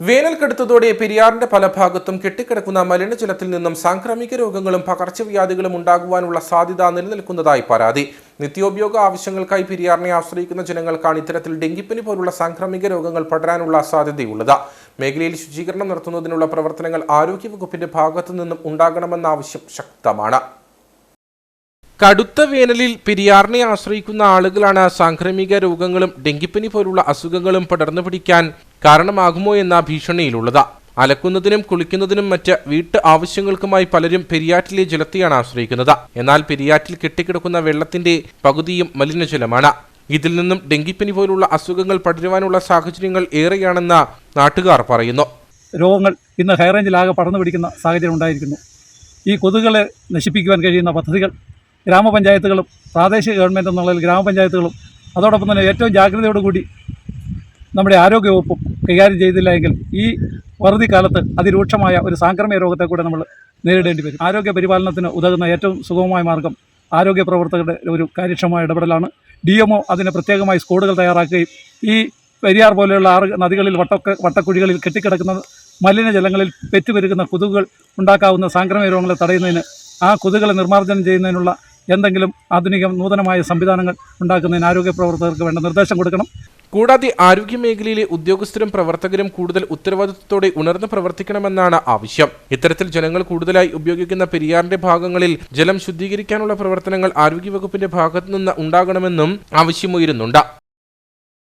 വേനൽ കടുത്തതോടെ പെരിയാറിന്റെ പല ഭാഗത്തും കെട്ടിക്കിടക്കുന്ന മലിനജലത്തിൽ നിന്നും സാംക്രമിക രോഗങ്ങളും പകർച്ചവ്യാധികളും ഉണ്ടാകുവാനുള്ള സാധ്യത നിലനിൽക്കുന്നതായി പരാതി. നിത്യോപയോഗ ആവശ്യങ്ങൾക്കായി പെരിയാറിനെ ആശ്രയിക്കുന്ന ജനങ്ങൾക്കാണ് ഇത്തരത്തിൽ ഡെങ്കിപ്പനി പോലുള്ള സാംക്രമിക രോഗങ്ങൾ പടരാനുള്ള സാധ്യതയുള്ളത്. മേഖലയിൽ ശുചീകരണം നടത്തുന്നതിനുള്ള പ്രവർത്തനങ്ങൾ ആരോഗ്യവകുപ്പിന്റെ ഭാഗത്തു നിന്നും ഉണ്ടാകണമെന്ന ആവശ്യം ശക്തമാണ്. കടുത്ത വേനലിൽ പെരിയാറിനെ ആശ്രയിക്കുന്ന ആളുകളാണ് സാംക്രമിക രോഗങ്ങളും ഡെങ്കിപ്പനി പോലുള്ള അസുഖങ്ങളും പടർന്നു പിടിക്കാൻ കാരണമാകുമോ എന്ന ഭീഷണിയിലുള്ളത്. അലക്കുന്നതിനും കുളിക്കുന്നതിനും മറ്റ് വീട്ട് ആവശ്യങ്ങൾക്കുമായി പലരും പെരിയാറ്റിലെ ജലത്തെയാണ് ആശ്രയിക്കുന്നത്. എന്നാൽ പെരിയാറ്റിൽ കെട്ടിക്കിടക്കുന്ന വെള്ളത്തിന്റെ പകുതിയും മലിനജലമാണ്. ഇതിൽ നിന്നും ഡെങ്കിപ്പനി പോലുള്ള അസുഖങ്ങൾ പടരുവാനുള്ള സാഹചര്യങ്ങൾ ഏറെയാണെന്ന് നാട്ടുകാർ പറയുന്നു. രോഗങ്ങൾ ഇന്ന് ഹൈറേഞ്ചിലാകെ പടർന്നു പിടിക്കുന്ന സാഹചര്യം ഉണ്ടായിരിക്കുന്നു. ഈ കൊതുകുകളെ നശിപ്പിക്കുവാൻ കഴിയുന്ന പദ്ധതികൾ ഗ്രാമപഞ്ചായത്തുകളും പ്രാദേശിക ഗവൺമെന്റ് എന്നുള്ളതിൽ ഗ്രാമപഞ്ചായത്തുകളും അതോടൊപ്പം തന്നെ ഏറ്റവും ജാഗ്രതയോടുകൂടി നമ്മുടെ ആരോഗ്യവകുപ്പും കൈകാര്യം ചെയ്തില്ല എങ്കിൽ ഈ വറുതി കാലത്ത് അതിരൂക്ഷമായ ഒരു സാംക്രമിക രോഗത്തെ കൂടെ നമ്മൾ നേരിടേണ്ടി വരും. ആരോഗ്യ പരിപാലനത്തിന് ഉതകുന്ന ഏറ്റവും സുഗമമായ മാർഗം ആരോഗ്യ പ്രവർത്തകരുടെ ഒരു കാര്യക്ഷമമായ ഇടപെടലാണ്. ഡി എംഒ അതിന് പ്രത്യേകമായി സ്കോഡുകൾ തയ്യാറാക്കുകയും ഈ പെരിയാർ പോലെയുള്ള ആറ് നദികളിൽ വട്ടൊക്കെ വട്ടക്കുഴികളിൽ കെട്ടിക്കിടക്കുന്ന മലിനജലങ്ങളിൽ പെറ്റുപെരുകുന്ന കൊതുകുകൾ ഉണ്ടാക്കാവുന്ന സാംക്രമിക രോഗങ്ങളെ തടയുന്നതിന് ആ കൊതുകുകളെ നിർമ്മാർജനം ചെയ്യുന്നതിനുള്ള എന്തെങ്കിലും ആധുനിക നൂതനമായ സംവിധാനങ്ങൾ ഉണ്ടാക്കുന്നതിന് ആരോഗ്യ പ്രവർത്തകർക്ക് വേണ്ട നിർദ്ദേശം കൊടുക്കണം. കൂടാതെ ആരോഗ്യ മേഖലയിലെ ഉദ്യോഗസ്ഥരും പ്രവർത്തകരും കൂടുതൽ ഉത്തരവാദിത്വത്തോടെ ഉണർന്ന് പ്രവർത്തിക്കണമെന്നാണ് ആവശ്യം. ഇത്തരത്തിൽ ജനങ്ങൾ കൂടുതലായി ഉപയോഗിക്കുന്ന പെരിയാറിന്റെ ഭാഗങ്ങളിൽ ജലം ശുദ്ധീകരിക്കാനുള്ള പ്രവർത്തനങ്ങൾ ആരോഗ്യവകുപ്പിന്റെ ഭാഗത്തുനിന്ന് ഉണ്ടാകണമെന്നും ആവശ്യമുയരുന്നുണ്ട്.